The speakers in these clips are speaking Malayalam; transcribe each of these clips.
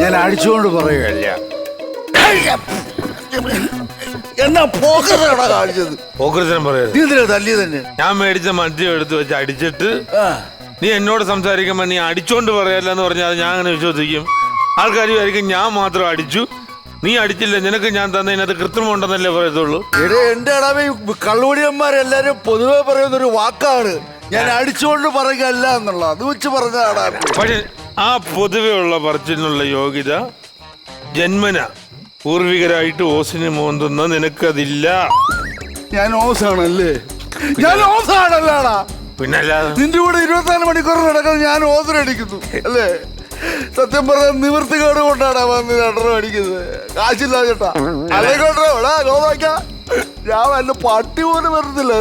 ഞാൻ അടിച്ചുകൊണ്ട് പറയുകയല്ല. എന്നാ പോക്കറാണ് കാണിച്ചത്? പോക്കൃതനം പറയരുത്. നീ എന്തിനാ തല്ലി തന്നെ ഞാൻ മേടിച്ച മദ്യം എടുത്ത് വെച്ച് അടിച്ചിട്ട് ആ, നീ എന്നോട് സംസാരിക്കുമ്പോ നീ അടിച്ചോണ്ട് പറയല്ല എന്ന് പറഞ്ഞാൽ ഞാൻ അങ്ങനെ വിശ്വസിക്കും. ആൾക്കാർ വിചാരിക്കും ഞാൻ മാത്രം അടിച്ചു. നീ അടിച്ചില്ല നിനക്ക് ഞാൻ തന്നതിനകത്ത് കൃത്രിമുണ്ടെന്നല്ലേ പറയത്തുള്ളൂ? എടേ എന്റെ അടവി കള്ളുകൂടിയന്മാരെല്ലാരും പൊതുവെ പറയുന്ന ഒരു വാക്കാണ്. ഞാൻ അടിച്ചുകൊണ്ട് പറയുകയല്ല എന്നുള്ള അത് വെച്ച് പറഞ്ഞാടാ പക്ഷെ ആ പൊതുവെയുള്ള പറച്ചിനുള്ള യോഗ്യത ജന്മന. പൂർവികരായിട്ട് ഓസിന് മോന്തുന്ന നിനക്കതില്ല. ഞാൻ ഓസാണല്ലേ? ഞാൻ ഓസാണല്ലേടാ. പിന്നല്ലാതെ? നിന്റെ കൂടെ ഇരുപത്തിനാല് മണിക്കൂർ നടക്കുന്നത് ഞാൻ ഓസരടിക്കുന്നു അല്ലേ? സത്യം പറഞ്ഞ നിവൃത്തി കേട് കൊണ്ടാണ് വന്ന് രണ്ടര അടിക്കുന്നത്. കാശില്ല ചേട്ടാ. അല്ലേ കൊണ്ടോ എടാ ഞാൻ വല്ല പട്ടി പോലും വരുന്നില്ല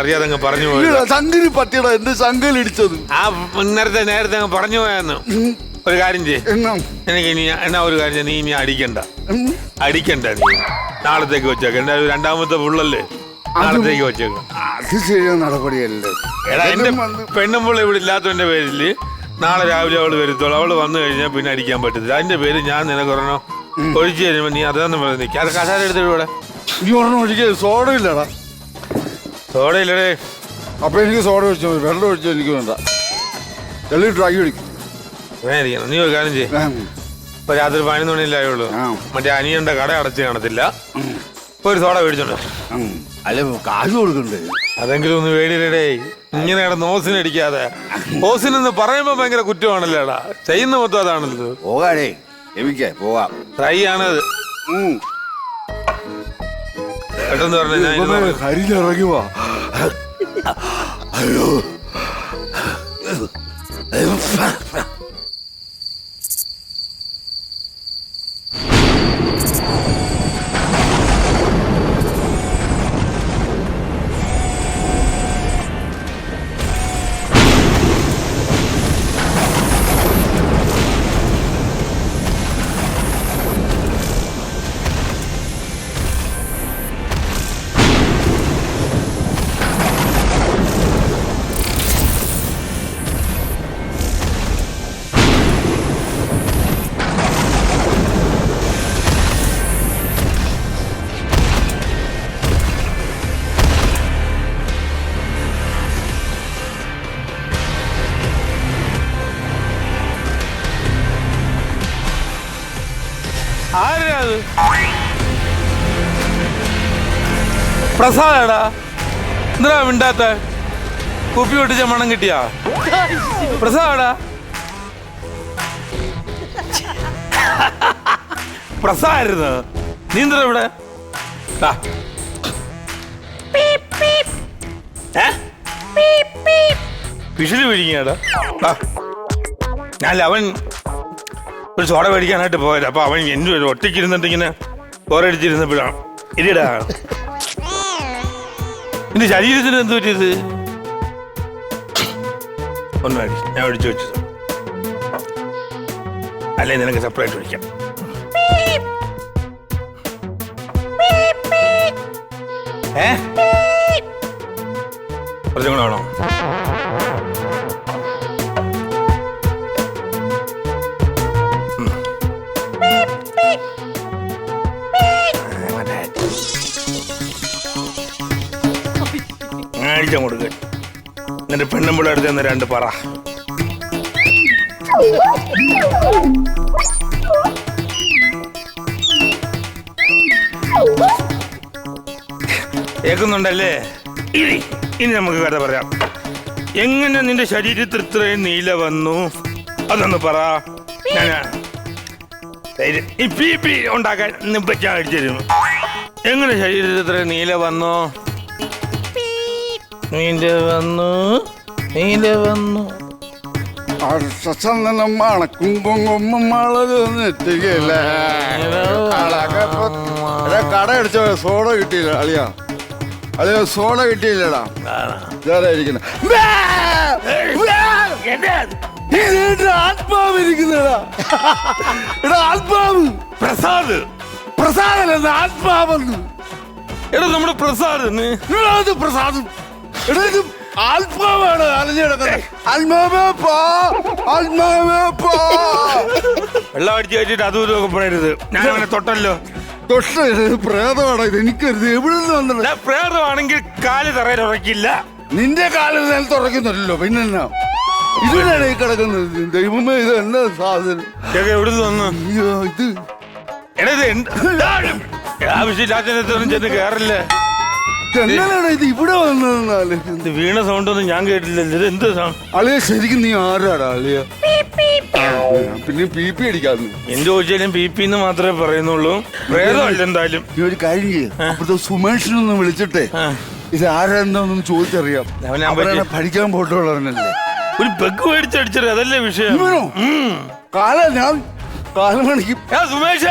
അറിയാതെ പറഞ്ഞു പോയി പട്ടിയുടെ എന്റെ സംഘയിൽ ഇടിച്ചത്. ആ നേരത്തെ നേരത്തെ അങ്ങ് പറഞ്ഞു പോയെന്ന് ഒരു കാര്യം ചെയ്യും. എനിക്ക് ഇനി എന്നാ ഒരു കാര്യം നീ ഇനി അടിക്കണ്ട. അടിക്കണ്ട നീ. നാളത്തേക്ക് വെച്ചേക്ക. എന്റെ രണ്ടാമത്തെ പുള്ളല്ലേ? നാളത്തേക്ക് വെച്ചേക്കും. അത് ശരിയാ നടപടിയല്ലേ. എടാ എന്റെ പെണ്ണുമ്പോൾ ഇവിടെ ഇല്ലാത്തവന്റെ പേരിൽ നാളെ രാവിലെ അവൾ വരുത്തോളൂ. അവൾ വന്നു കഴിഞ്ഞാൽ പിന്നെ അടിക്കാൻ പറ്റത്തില്ല. അതിന്റെ പേര് ഞാൻ നിനക്ക് ഒരെണ്ണം ഒഴിച്ചു തരുമ്പോ നീ അതൊന്നും പറഞ്ഞു നിൽക്കുക അത് കസാര എടുത്തിട്ട് ഇവിടെ? ഒരെണ്ണം ഒഴിക്കരുത്. സോഡ ഇല്ലടാ. സോടയില്ലടേ അപ്പൊ എനിക്ക് സോഡ ഒഴിച്ചാൽ മതി. വെള്ളം ഒഴിച്ചാൽ എനിക്ക് വേണ്ട. എല്ലാം ഡ്രൈ ഒഴിക്കും വേദനിക്കണം നീ ഒരു കാര്യം ചെയ്യും. ഇപ്പൊ രാത്രി പതിനൊന്ന് മണിയില്ലായുള്ളൂ ആ. മറ്റേ അനിയന്റെ കട അടച്ച് കാണത്തില്ല. ഇപ്പൊ ഒരു സോഡ മേടിച്ചോണ്ടോ അല്ല കാശ് കൊടുക്കണ്ടേ? അതെങ്കിലും ഒന്ന് വേടിയിടേ ഇങ്ങനെ കിടന്ന് ഓസിനടിക്കാതെ ഓസിനെന്ന് പറയുമ്പോ ഭയങ്കര കുറ്റമാണല്ലോടാ ചെയ്യുന്ന മൊത്തം അതാണല്ലോ. പോകാടേ എനിക്ക് പോവാ ട്രൈ ആണത്. ഉം. പെട്ടെന്ന് പറഞ്ഞു ഞാൻ ഇത്. കരിഞ്ഞിറങ്ങി വാ. അയ്യോ. പ്രസാദാടാ. എന്താ മിണ്ടാത്ത? കുപ്പി പൊട്ടിച്ച മണം കിട്ടിയാ? പ്രസാദാടാ. പ്രസാദായിരുന്നു. നീ എന്താ ഇവിടെ? വിഷിൽ പിഴിഞ്ഞാടാ ഞാൻ അവൻ ഒരു സോഡ മേടിക്കാനായിട്ട് പോയത്. അപ്പൊ അവൻ എന്റെ ഒരു ഒറ്റയ്ക്കിരുന്നിട്ട് ഇങ്ങനെ ബോറടിച്ചിരുന്നപ്പോഴാണ് ഇരിടാ നിന്റെ ശരീരത്തിന് എന്ത് പറ്റിയത്? ഒന്നും മേടി ഞാൻ ഒഴിച്ചു വെച്ചത് അല്ലേ നിനക്ക് സെപ്പറേറ്റ് ഒഴിക്കാം. ഏ? കുറച്ചും കൂടെ വേണോ? അടിച്ചാൽ കൊടുക്ക. എന്നിട്ട് പെണ്ണുമ്പിള്ള അടുത്ത് നിന്ന് രണ്ട് പറ. കേൾക്കുന്നുണ്ടല്ലേ? ഇനി ഇനി നമുക്ക് കഥ പറയാം. എങ്ങനെ നിന്റെ ശരീരത്തിൽ ഇത്രയും നീല വന്നു? അതൊന്ന് പറ. ഞാൻ ഉണ്ടാക്കാൻ നിപ്പച്ചാൻ അടിച്ചിരുന്നു എങ്ങനെ ശരീരത്തിൽ ഇത്രയും നീല വന്നു? നീല വന്നു നീല വന്നു. അർഷചന്ദനം മണക്കും നെറ്റികയില്ല കട അടിച്ച സോഡ കിട്ടിയില്ല അളിയാ. അളിയ സോഡ കിട്ടിയില്ലടാ. ആത്മാവ് ഇരിക്കുന്നടാ. എടാ ആത്മാവ്. പ്രസാദ്. പ്രസാദല്ലെന്ന് ആത്മാവെന്ന്. എടാ നമ്മുടെ പ്രസാദ് പ്രസാദ് പ്രസാദം. ആത്മാവാണ് അലഞ്ഞു കിടക്കുന്നത്. ആത്മാവേ പോ ആത്മാവേ പോ. വെള്ളം അടിച്ചു കഴിച്ചിട്ട് അതും ഇതൊക്കെ പറയരുത്. ഞാൻ അവനെ തൊട്ടല്ലോ. തൊട്ട ഇത് ഇത്. എനിക്കരുത് എവിടെ നിന്ന് വന്നത്? പ്രേതമാണെങ്കിൽ കാൽ തറയിൽ ഉറക്കില്ല. നിന്റെ കാലിൽ നിലത്ത് ഉറക്കുന്നില്ലല്ലോ പിന്നെ എന്നാ? ഇതിനാണ് ഈ കിടക്കുന്നത്. ദൈവമേ ഇത് എന്നാ സാധനം? എവിടെ നിന്ന് വന്നു? അയ്യോ ഇത് എടാ ഇത് ആവശ്യമില്ലാത്തതിനകത്തൊന്നും ചെന്ന് കയറില്ല എങ്ങനെയാണ് ഇത് ഇവിടെ വന്നതെന്നാൽ? ഇത് വീണ സൗണ്ട് ഒന്നും ഞാൻ കേട്ടില്ലല്ലോ ഇത് എന്ത് സൗണ്ട് അളിയ ശരിക്കും നീ ആരാടാ അളിയ? പിന്നെ പി പി അടിക്കാന്ന്. എന്ത് ചോദിച്ചാലും പി പി എന്ന് മാത്രമേ പറയുന്നുള്ളൂ. പ്രേതമല്ല എന്തായാലും. നീ ഒരു കാര്യം ചെയ്യും. അപ്പുറത്തെ സുമേഷിനൊന്ന് വിളിച്ചിട്ടെ. ആ. ഇത് ആരാന്താന്നൊന്ന് ചോദിച്ചറിയാം. അവനെ ഞാൻ അവരാണ് പഠിക്കാൻ പോയിട്ടുള്ളവരനല്ലേ ഒരു പെഗ് മേടിച്ചടിച്ചത് അതല്ലേ വിഷയം? ഇവനോ? ഉം. കാല ഞാൻ കാലമണിക്ക് സുമേഷ!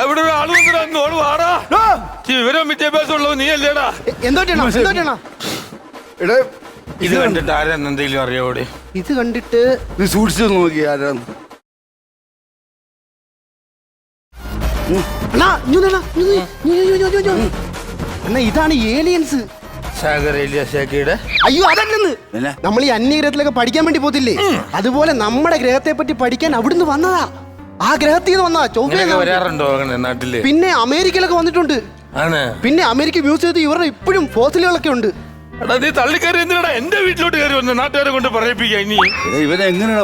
എവിടെ അങ്ങോട്ട് വാടാ. ഈ വിവരം വിദ്യാഭ്യാസം ഉള്ളത് നീ അല്ലേടാ എന്തോട്ടാണോ എന്തോട്ടാണോ എടേ ഇത് കണ്ടിട്ട് ആരെന്ന് എന്തെങ്കിലും അറിയോടെ ഇത് കണ്ടിട്ട് നീ സൂക്ഷിച്ചു നോക്കി ആരാന്ന്. ഇതാണ് ഏലിയൻസ്. അയ്യോ അതല്ലെന്ന്? നമ്മൾ ഈ അന്യഗ്രഹത്തിലൊക്കെ പഠിക്കാൻ വേണ്ടി പോത്തില്ലേ അതുപോലെ നമ്മുടെ ഗ്രഹത്തെ പറ്റി പഠിക്കാൻ അവിടുന്ന് വന്നതാ. ആ ഗ്രഹത്തിൽ നിന്ന് വന്നാ? ചൊവ്വയിൽ വരാറുണ്ടോ അങ്ങനെ നാട്ടിൽ? പിന്നെ അമേരിക്കയിലൊക്കെ വന്നിട്ടുണ്ട്. ആണ്. പിന്നെ അമേരിക്ക മ്യൂസിയത്തിൽ ഇവരുടെ ഇപ്പോഴും ഫോസിലുകളൊക്കെ ഉണ്ട്. എടാ നീ തള്ളിക്കയറി എന്തിനാടാ? എന്റെ വീട്ടിലോട്ട് കയറി വന്ന്? നാട്ടുകാരെ കൊണ്ട് പറയിപ്പിക്കാം ഇനി.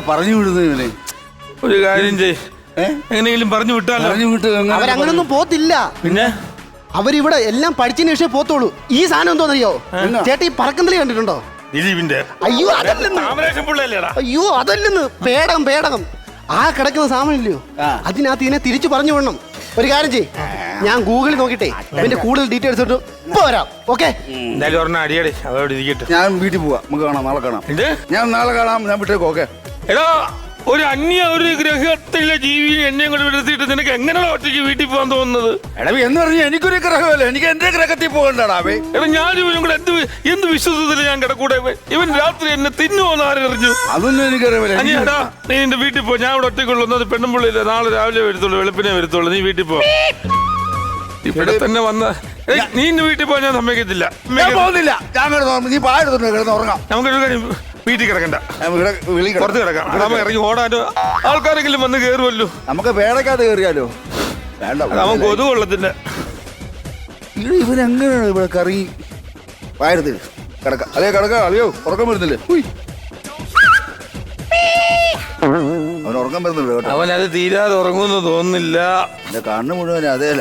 പറഞ്ഞു വിടുന്നത് ഇവനെ? ഒരു കാര്യം ചെയ്? എങ്ങനെയെങ്കിലും പറഞ്ഞു വിട്ടാലോ? പറഞ്ഞു വിട്ട് എങ്ങനെ അവരങ്ങനൊന്നും പോത്തില്ല. പിന്നെ? അവരിവിടെ എല്ലാം പഠിച്ചതിന് ശേഷം പോത്തോളൂ. ഈ സാധനം എന്തോന്നറിയോ? അറിയോ ചേട്ടാ ഈ പറക്കന്തലി കണ്ടിട്ടുണ്ടോ? ദിലീപിന്റെ. അയ്യോ അതല്ലെന്ന്. താമരേശൻ അയ്യോ അതല്ലെന്ന്. പേടകം പേടകം. ആ കിടക്കുന്ന സാമാനില്ലയോ ആ. അതിനകത്ത് ഇതിനെ തിരിച്ചു പറഞ്ഞു വിടണം. ഒരു കാര്യം ചെയ് ഞാൻ ഗൂഗിളിൽ നോക്കിട്ടെ അതിന്റെ കൂടുതൽ ഡീറ്റെയിൽസ് ഇട്ടു ഇപ്പൊ വരാം. ഓക്കെ എന്തായാലും ഒരെണ്ണം അടിയടേ. അതോടെ ഇരിക്കട്ടെ. ഞാൻ വീട്ടിൽ പോവാം. നമുക്ക് കാണാം. നാളെ കാണാം. ഞാൻ നാളെ കാണാം. ഞാൻ വിട്ടേക്കോ? ഓക്കെ എടാ ഒരു അന്യ ഒരു ഗ്രഹത്തിലെ ജീവി എന്നെ കൂടെ വരുത്തിയിട്ട് നിനക്ക് എങ്ങനെയാണ് ഒറ്റയ്ക്ക് വീട്ടിൽ പോകാൻ തോന്നുന്നത്? എടവി എന്ന് പറഞ്ഞു എനിക്കൊരു ഗ്രഹമല്ല. എനിക്ക് എന്റെ ഗ്രഹത്തിൽ പോകണ്ടടാ അവേ. എടാ ഞാൻ ഇവനും കൂടെ എന്ത് വി- എന്ത് വിശ്വസത്തിൽ ഞാൻ കിടക്കൂടെ ഇവൻ- ഇവൻ രാത്രി എന്നെ തിന്നുവോന്ന് ആരറിഞ്ഞു അതൊന്നും എനിക്കറിയില്ല. അനിയടാ നീ നിന്റെ വീട്ടിൽ പോ. ഞാൻ ഇവിടെ ഒറ്റയ്ക്കുള്ളൂ. പെണ്ണും പെണ്ണുമ്പിള്ളില്ല നാളെ രാവിലെ വരത്തുള്ളൂ. വെളുപ്പിനെ വരത്തുള്ളൂ. നീ വീട്ടിൽ പോ. ഇവിടെ തന്നെ വന്ന ഏയ്, നീ ഇന്ന് വീട്ടിൽ പോയാൽ ഞാൻ സമ്മതിക്കത്തില്ല. ഞാൻ. പോകുന്നില്ല. ഞാൻ കിടന്നു നീ പാടുന്നു കിടന്ന് ഉറങ്ങാം. നമുക്കൊരു കാര്യം വീട്ടിൽ കിടക്കണ്ട. ഇവിടെ വിളി. പുറത്ത് കിടക്കാം. അതാവുമ്പോ ഇറങ്ങി ഓടാനോ ആൾക്കാരെങ്കിലും വന്ന് കയറുമല്ലോ നമുക്ക് വേടക്കാതെ കയറിയാലോ വേണ്ട അതാവുമ്പോ കൊതു കൊള്ളത്തിന്റെ ഇവിടെ ഇവൻ എങ്ങനെയാണ് ഇവിടെ കറി വായരുത് കിടക്കാം? അതെ കിടക്കാം അതെയോ ഉറക്കം വരുന്നില്ലേ? ഉയ്. അവൻ ഉറക്കം വരുന്നില്ല കേട്ടോ. അവൻ അത് തീരാതെ ഉറങ്ങുമെന്ന് തോന്നുന്നില്ല. എന്റെ കണ്ണ് മുഴുവൻ അതേല.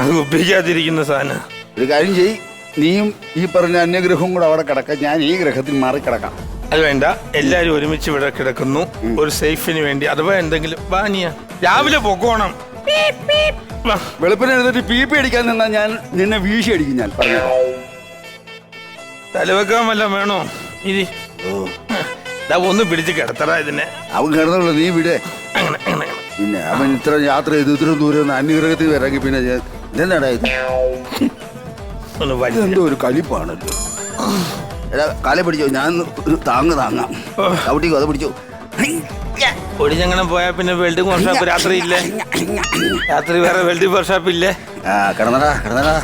അത് ഒപ്പിക്കാതിരിക്കുന്ന സാധനം. ഒരു കാര്യം ചെയ് നീയും ഈ പറഞ്ഞ അന്യഗ്രഹവും കൂടെ അവിടെ കിടക്കാം. ഞാൻ ഈ ഗ്രഹത്തിൽ മാറി കിടക്കാം. അത് വേണ്ട. എല്ലാരും ഒരുമിച്ച് ഇവിടെ കിടക്കുന്നു. ഒരു സേഫിന് വേണ്ടി. അഥവാ എന്തെങ്കിലും വാനിയ രാവിലെ പൊക്കോണം. വാ. വെളുപ്പിന് എഴുന്നിട്ട് പി പി അടിക്കാൻ നിന്നാ ഞാൻ നിന്നെ വീശി അടിക്കും ഞാൻ. പറഞ്ഞു. തലവെക്കാൻ വല്ല വേണോ? ഇരി. ദാ ഒന്ന് പിടിച്ച് കിടത്തറ ഇതിനെ. അവൻ കിടന്നുള്ളൂ നീ വിടെ. അങ്ങനെ അങ്ങനെ അങ്ങനെ. പിന്നെ അവൻ ഇത്ര യാത്ര ചെയ്ത് ഇത്രയും ദൂരം അന്യഗ്രഹത്തിൽ ഇറങ്ങി പിന്നെ ഞാൻ- ഇതെന്നാടാ ഇത്? ഒന്ന് വലിയ ഇതെന്തോ ഒരു കലിപ്പാണല്ലോ. കാലെ പിടിച്ചോ. ഞാൻ ഒരു താങ്ങ് താങ്ങാം. ചവിട്ടിക്കോ അത് പിടിച്ചോ. ഒടിഞ്ഞങ്ങനെ പോയാൽ പിന്നെ വെൽഡിംഗ് വർക്ക്ഷോപ്പ് രാത്രി ഇല്ലേ? രാത്രി വേറെ വെൽഡിംഗ് വർക്ക്ഷോപ്പ് ഇല്ലേ? ആ കിടന്നടാ കിടന്നടാ.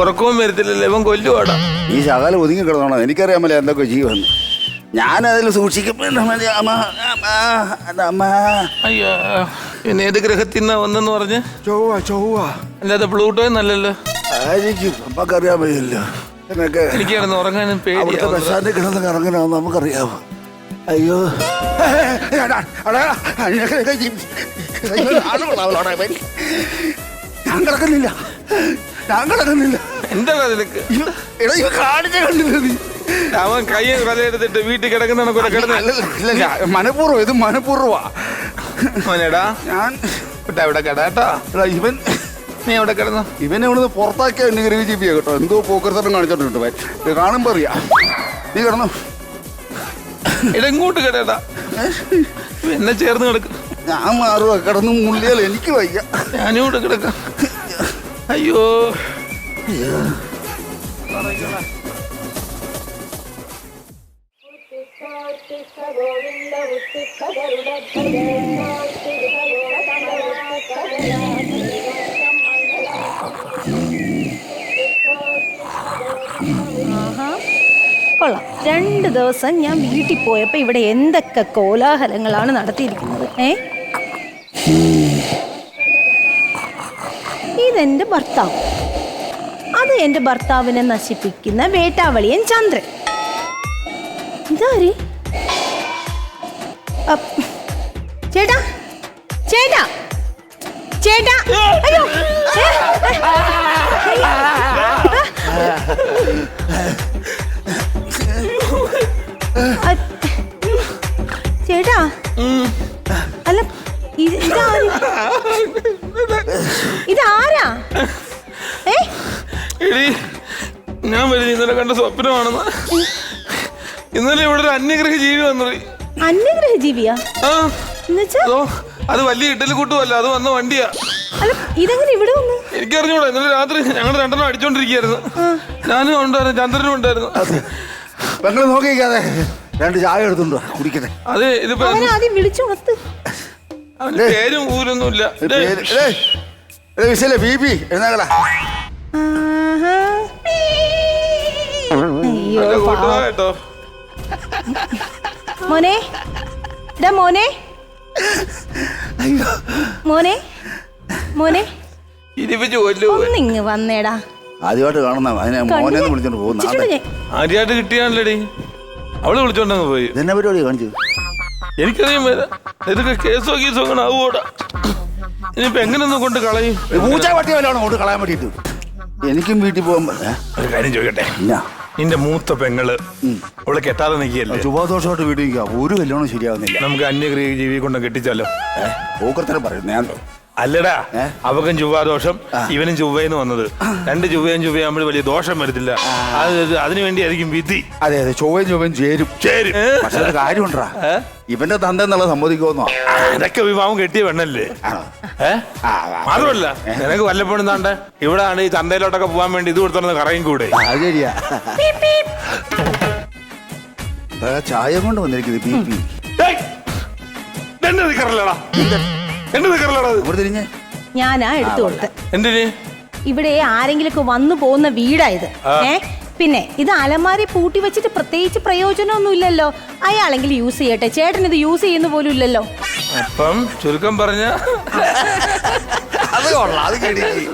ഉറക്കവും വരത്തില്ലല്ലോ ഇവൻ കൊല്ലുവാടാ. ഈ ശകാലം ഒതുങ്ങി കിടന്നോളാം എനിക്കറിയാമല്ലോ എന്തൊക്കെ ചെയ്യുമെന്ന് ഞാനതിൽ സൂക്ഷിക്കപ്പെടുന്ന. അയ്യോ പിന്നെ ഏത് ഗ്രഹത്തിൽ നിന്നാ വന്നെന്ന് പറഞ്ഞ്? ചൊവ്വ ചൊവ്വ. അല്ലാതെ പ്ലൂട്ടോ എന്നല്ലല്ലോ ആയിരിക്കും നമുക്കറിയാൻ വയ്യല്ലോ. എന്നൊക്കെ എനിക്ക് കിടന്ന് ഉറങ്ങാനും അവിടുത്തെ പേടിയാവുന്നു ബസ്സാന്റെ കിടന്ന് കറങ്ങണമെന്ന് നമുക്കറിയാമോ അയ്യോ. ഞാൻ കിടക്കുന്നില്ല. ഞാൻ കിടക്കുന്നില്ല. എന്താ കാണിച്ച കണ്ടില്ല നീ? അവൻ കൈ കഥയെടുത്തിട്ട് വീട്ടിൽ കിടക്കുന്ന കൂടെ കിടന്ന്. അല്ല, ഇല്ല, ഇല്ല, മനഃപൂർവം ഇത് മനഃപൂർവമാ. മോനെടാ. ഞാൻ ഇവിടെ അവിടെ കിടാട്ടോ ഇവൻ നീ അവിടെ കിടന്നു? ഇവനെ ഇവിടുന്ന് പുറത്താക്കിയ എന്നെ ഗ്രഹി ജീവിയാ കേട്ടോ. എന്തോ പോക്കരത്തരം കാണിച്ചോണ്ട് ഇവൻ. ഇത് കാണുമ്പോ അറിയാം. നീ കിടന്നു. ഇടങ്ങോട്ട് കിടേട്ടാ എന്നെ ചേർന്ന് കിടക്കും. ഞാൻ മാറുക കിടന്ന് മുള്ളിയാൽ എനിക്ക് വയ്യ. ഞാനും ഇവിടെ കിടക്കാം. അയ്യോ. ഗോവിന്ദ കൊള്ളാം. രണ്ട് ദിവസം ഞാൻ വീട്ടിൽ പോയപ്പോൾ ഇവിടെ എന്തൊക്കെ കോലാഹലങ്ങളാണ് നടത്തിയിരിക്കുന്നത് ഏ? ഇതെന്റെ ഭർത്താവ്. അത് എന്റെ ഭർത്താവിനെ നശിപ്പിക്കുന്ന വേട്ടാവളിയൻ ചന്ദ്രൻ. ഇതാരേ? ചേട്ടാ ചേട്ടാ ചേട്ടാ അയ്യോ. ചേട്ടാ അല്ല ഇതാ ഇതാര്? ഏ? ഞാൻ വരും ഇന്നലെ കണ്ട സ്വപ്നമാണെന്ന്. ഇന്നലെ ഇവിടെ ഒരു അന്യഗ്രഹ ജീവി വന്നത് അന്യഗ്രഹ ജീവിയാ ആ എന്നുവെച്ചാ അതോ അത് വലിയ ഇഡലി കൂട്ടുമല്ല അത് വന്ന വണ്ടിയാ. അല്ല ഇതെങ്ങനെ ഇവിടെ വന്നു? എനിക്കറിഞ്ഞൂടാ ഇന്നലെ രാത്രി ഞങ്ങൾ രണ്ടെണ്ണം അടിച്ചോണ്ടിരിക്കുകയായിരുന്നു. ഞാനും ഉണ്ടായിരുന്നു ചന്ദ്രനും ഉണ്ടായിരുന്നു. പെങ്ങൾ നോക്കിക്കാതെ രണ്ട് ചായ എടുത്തുണ്ടോ കുടിക്കണേ? അതെ ഇതിപ്പോ അവനെ ആദ്യം വിളിച്ചുണർത്ത് അവന്റെ പേരും ഊരൊന്നുമില്ല. ഏയ് വിശലേ ബി പി എഴുന്നേക്കടാ. ആഹാ. അയ്യോ പാവം. കേട്ടോ. മോനെ. ഇതാ മോനെ. മോനെ. മോനെ. ഒന്നിങ് വന്നേടാ. ആദ്യമായിട്ട് കാണുന്ന അതിനെ മോനെ വിളിച്ചോണ്ട് പോകുന്ന ചിറ്റുണ്ട് ഞാൻ. ആദ്യമായിട്ട് കിട്ടിയാണല്ലേടി. അവൾ വിളിച്ചോണ്ടങ്ങ് പോയി. ഇതെന്നെ പരിപാടി കാണിച്ചു എനിക്കറിയാൻ മേല ഇതൊക്കെ കേസോ കേസോ അങ്ങനെ ആവൂടാ ഇനിയിപ്പോ എങ്ങനെയൊന്നും കൊണ്ട് കളയും? പൂച്ച പട്ടിയ വല്ലതാണ് കൊണ്ട് കളയാൻ വേണ്ടിട്ട് എനിക്കും വീട്ടിൽ പോകാൻ? ഒരു കാര്യം ചോദിക്കട്ടെ? ഇല്ല. നിന്റെ മൂത്ത പെങ്ങൾ അവളെ കെട്ടാതെ നിൽക്കുകയല്ലേ? ചുവാദോഷമായിട്ട് വീട്ടിൽ നിൽക്കുക ഒരു കല്യാണം ശരിയാവുന്നില്ല. നമുക്ക് അന്യഗ്രഹ ജീവി കൊണ്ട് കെട്ടിച്ചാലോ? ഏഹ് പറയും ഞാൻ അല്ലടാ അവക്കും ചൊവ്വാദോഷം ഇവനും ചൊവ്വയെന്ന് വന്നത്. രണ്ട് ചൊവ്വയും ചൊവ്വയാകുമ്പോൾ വലിയ ദോഷം വരത്തില്ല. അത് അതിനു വേണ്ടിയായിരിക്കും വിധി. അതെ അതെ ചൊവ്വയും ചൊവ്വയും ചേരും. ചേരും. പക്ഷെ ഒരു കാര്യമുണ്ടാ. ഇവന്റെ തന്ത എന്നുള്ളത് സമ്മതിക്കുമെന്നോ അതൊക്കെ വിവാഹം കെട്ടിയ പെണ്ണല്ലേ? മാത്രമല്ല നിനക്ക് വല്ലപ്പോഴും താണ്ട ഇവിടെ ആണ് ഈ തന്തയിലോട്ടൊക്കെ പോകാൻ വേണ്ടി ഇത് കൊടുത്തോണ്ട് കറയും കൂടെ അത് ശരിയാ. ദാ ചായ കൊണ്ട് വന്നിരിക്കുന്നത് ബി പി ഏയ്! എന്റെ അത്. ഇവിടെ തിരിഞ്ഞ്. ഞാനാ എടുത്തു കൊടുത്തത് എന്തിന്? ഇവിടെ ആരെങ്കിലൊക്കെ വന്നു പോകുന്ന വീടായത് ഏ? പിന്നെ ഇത് അലമാരി പൂട്ടി വെച്ചിട്ട് പ്രത്യേകിച്ച് പ്രയോജനമൊന്നും ഇല്ലല്ലോ. അയാളെങ്കിൽ യൂസ് ചെയ്യട്ടെ. ചേട്ടൻ ഇത് യൂസ് ചെയ്യുന്ന പോലും ഇല്ലല്ലോ. അപ്പം ചുരുക്കം പറഞ്ഞ അത് കൊള്ളാം അത് കിടിക്കി.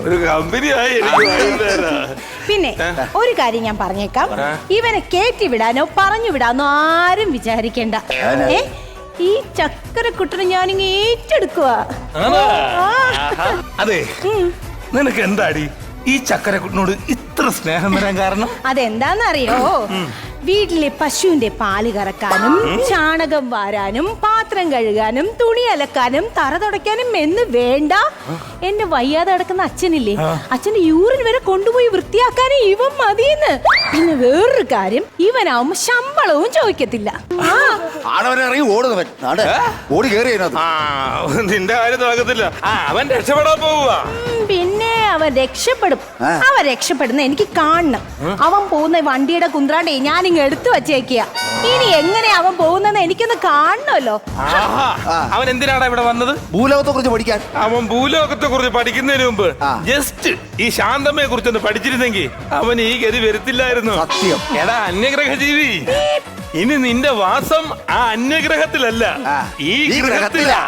ഒരു കമ്പനിയായി എനിക്ക് വൈകുന്നേരം. പിന്നെ ഒരു കാര്യം ഞാൻ പറഞ്ഞേക്കാം. ഇവനെ കയറ്റി വിടാനോ പറഞ്ഞു വിടാനോ ആരും വിചാരിക്കണ്ട. ഏ? ഈ ചക്കരക്കുട്ടനെ ഞാനിങ്ങ് ഏറ്റെടുക്കുക. അതെ. നിനക്ക് എന്താടി? ഈ ചക്കരക്കുട്ടിനോട് ഇത്ര സ്നേഹം വരാൻ കാരണം? അതെന്താന്നറിയോ? വീട്ടിലെ പശുവിന്റെ പാൽ കറക്കാനും ചാണകം വാരാനും പാത്രം കഴുകാനും തുണി അലക്കാനും തറ തുടയ്ക്കാനും എന്ന് വേണ്ട. എന്റെ വയ്യാതെ കിടക്കുന്ന അച്ഛനില്ലേ? അച്ഛന്റെ യൂറിൻ വരെ കൊണ്ടുപോയി വൃത്തിയാക്കാനും ഇവൻ മതിയെന്ന്. പിന്നെ വേറൊരു കാര്യം ഇവനാവുമ്പോ ശമ്പളവും ചോദിക്കത്തില്ല. ആ. ആണവനെ ഇറങ്ങി ഓടുന്നവൻ. നാട്. ഓടി കയറി അതിനകത്ത്. ആ നിന്റെ കാര്യം നടക്കത്തില്ല ആ അവൻ രക്ഷപ്പെടാൻ പോവുക പിന്നെ അവൻ രക്ഷപ്പെടും. അവൻ രക്ഷപ്പെടുന്ന എനിക്ക് കാണണം. അവൻ പോകുന്ന വണ്ടിയുടെ കുന്ത്രാണ്ടേ ഞാൻ ഇങ്ങ് എടുത്തു വച്ചേക്കിയ ഇനി എങ്ങനെ അവൻ പോകുന്നെന്ന് എനിക്കൊന്ന് കാണണല്ലോ അവൻ എന്തിനാണ് ഇവിടെ വന്നത് ഭൂലോകത്തെ കുറിച്ച് പഠിക്കാൻ അവൻ ഭൂലോകത്തെ കുറിച്ച് പഠിക്കുന്നതിന് മുമ്പ് ആ. ജസ്റ്റ് ഈ ശാന്തമ്മയെ കുറിച്ച് ഒന്ന് പഠിച്ചിരുന്നെങ്കിൽ അവൻ ഈ ഗതി വരത്തില്ലായിരുന്നു സത്യം. എടാ അന്യഗ്രഹ ജീവി ഇനി നിന്റെ വാസം ആ അന്യഗ്രഹത്തിലല്ല ആ. ഈ ഈ ഗ്രഹത്തിലാ ഗ്രഹത്തിലാ.